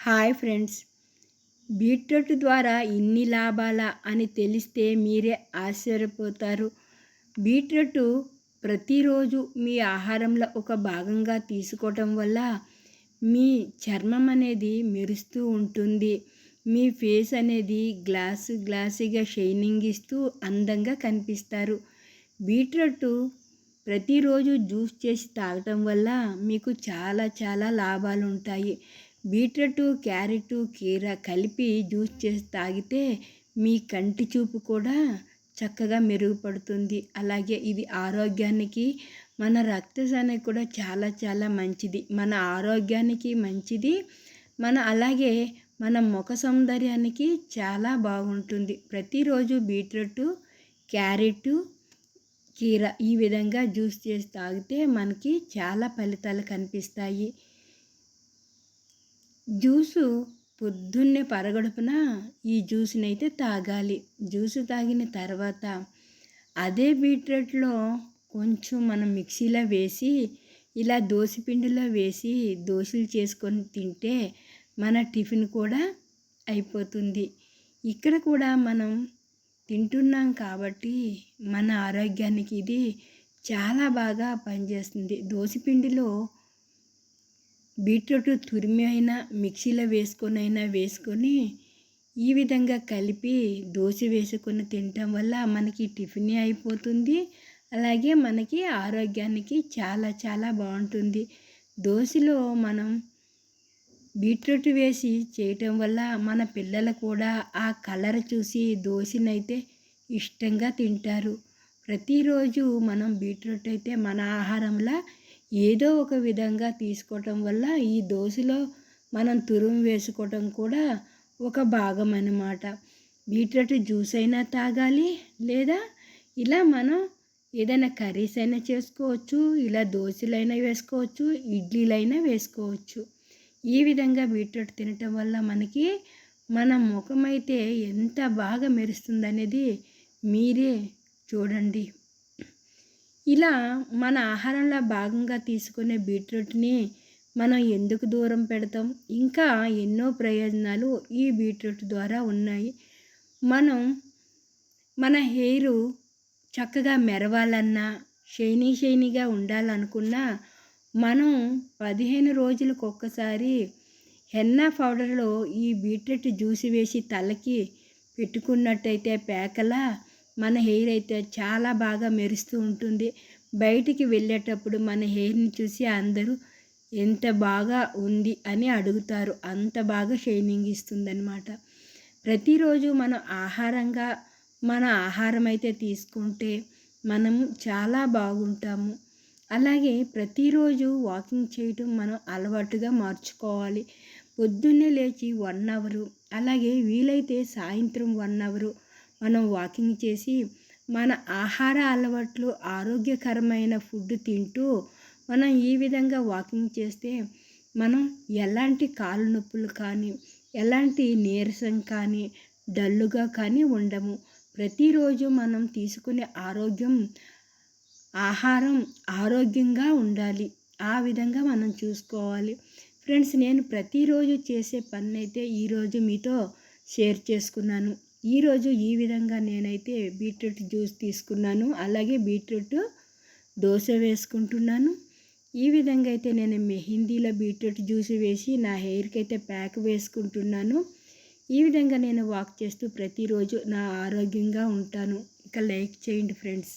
Hi friends. Beetroot ద్వారా ఇన్ని లాభాలా అని తెలిస్తే మీరే ఆశ్చర్యపోతారు. బీట్రూట్ ప్రతిరోజు మీ ఆహారంలో ఒక భాగంగా తీసుకోవటం వల్ల మీ చర్మం అనేది మెరుస్తూ ఉంటుంది. మీ ఫేస్ అనేది గ్లాస్ గ్లాసీగా షైనింగ్ ఇస్తూ అందంగా కనిపిస్తారు. బీట్రూట్ ప్రతిరోజు జ్యూస్ చేసి తాగటం వల్ల మీకు చాలా చాలా లాభాలు ఉంటాయి బీట్రూట్ క్యారెట్ కీర కలిపి జ్యూస్ చేసి తాగితే మీ కంటి చూపు కూడా చక్కగా మెరుగుపడుతుంది. అలాగే ఇది ఆరోగ్యానికి మన రక్తసానికి కూడా చాలా చాలా మంచిది. మన ఆరోగ్యానికి మంచిది. మన అలాగే మన ముఖ సౌందర్యానికి చాలా బాగుంటుంది. ప్రతిరోజు బీట్రూట్ క్యారెట్ కీర ఈ విధంగా జ్యూస్ చేసి తాగితే మనకి చాలా ఫలితాలు కనిపిస్తాయి. జ్యూసు పొద్దున్నే పరగడుపున ఈ జ్యూస్నైతే తాగాలి. జ్యూసు తాగిన తర్వాత అదే బీట్రూట్లో కొంచెం మనం మిక్సీలో వేసి ఇలా పిండిలో వేసి దోశలు చేసుకొని తింటే మన టిఫిన్ కూడా అయిపోతుంది. ఇక్కడ కూడా మనం తింటున్నాం కాబట్టి మన ఆరోగ్యానికి ఇది చాలా బాగా పనిచేస్తుంది. పిండిలో బీట్రూట్ తురిమి అయినా మిక్సీలో వేసుకొని అయినా వేసుకొని ఈ విధంగా కలిపి దోశ వేసుకొని తినటం వల్ల మనకి టిఫిన్ అయిపోతుంది. అలాగే మనకి ఆరోగ్యానికి చాలా చాలా బాగుంటుంది. దోశలో మనం బీట్రూట్ వేసి చేయటం వల్ల మన పిల్లలు కూడా ఆ కలర్ చూసి దోశనైతే ఇష్టంగా తింటారు. ప్రతిరోజు మనం బీట్రూట్ అయితే మన ఆహారంలో ఏదో ఒక విధంగా తీసుకోవటం వల్ల ఈ దోశలో మనం తురుము వేసుకోవటం కూడా ఒక భాగం అన్నమాట. బీట్రూట్ జ్యూస్ అయినా తాగాలి లేదా ఇలా మనం ఏదైనా కర్రీస్ అయినా చేసుకోవచ్చు ఇలా దోశలైనా వేసుకోవచ్చు ఇడ్లీలైనా వేసుకోవచ్చు. ఈ విధంగా బీట్రూట్ తినటం వల్ల మనకి మన ముఖం అయితే ఎంత బాగా మెరుస్తుందనేది మీరే చూడండి. ఇలా మన ఆహారంలో భాగంగా తీసుకునే బీట్రూట్ని మనం ఎందుకు దూరం పెడతాం? ఇంకా ఎన్నో ప్రయోజనాలు ఈ బీట్రూట్ ద్వారా ఉన్నాయి. మనం మన హెయిర్ చక్కగా మెరవాలన్నా షైనీ షైనీగా ఉండాలనుకున్నా మనం పదిహేను రోజులకు ఒక్కసారి హెన్నా పౌడర్లో ఈ బీట్రూట్ జ్యూస్ వేసి తలకి పెట్టుకున్నట్టయితే పేకల మన హెయిర్ అయితే చాలా బాగా మెరుస్తూ ఉంటుంది. బయటికి వెళ్ళేటప్పుడు మన హెయిర్ని చూసి అందరూ ఎంత బాగా ఉంది అని అడుగుతారు. అంత బాగా షైనింగ్ ఇస్తుందన్నమాట. ప్రతిరోజు మనం ఆహారంగా మన ఆహారం అయితే తీసుకుంటే మనం చాలా బాగుంటాము. అలాగే ప్రతిరోజు వాకింగ్ చేయటం మనం అలవాటుగా మార్చుకోవాలి. పొద్దున్నే లేచి వన్ అవరు అలాగే వీలైతే సాయంత్రం వన్ అవరు మనం వాకింగ్ చేసి మన ఆహార అలవాట్లు ఆరోగ్యకరమైన ఫుడ్ తింటూ మనం ఈ విధంగా వాకింగ్ చేస్తే మనం ఎలాంటి కాలు నొప్పులు కానీ ఎలాంటి నీరసం కానీ డల్లుగా కానీ ఉండము. ప్రతిరోజు మనం తీసుకునే ఆరోగ్యం ఆహారం ఆరోగ్యంగా ఉండాలి. ఆ విధంగా మనం చూసుకోవాలి. ఫ్రెండ్స్ నేను ప్రతిరోజు చేసే పని అయితే ఈరోజు మీతో షేర్ చేసుకున్నాను. ఈరోజు ఈ విధంగా నేనైతే బీట్రూట్ జ్యూస్ తీసుకున్నాను. అలాగే బీట్రూట్ దోశ వేసుకుంటున్నాను. ఈ విధంగా అయితే నేను మెహందీలో బీట్రూట్ జ్యూస్ వేసి నా హెయిర్కి అయితే ప్యాక్ వేసుకుంటున్నాను. ఈ విధంగా నేను వాక్ చేస్తూ ప్రతిరోజు నా ఆరోగ్యంగా ఉంటాను. ఇక లైక్ చేయండి ఫ్రెండ్స్.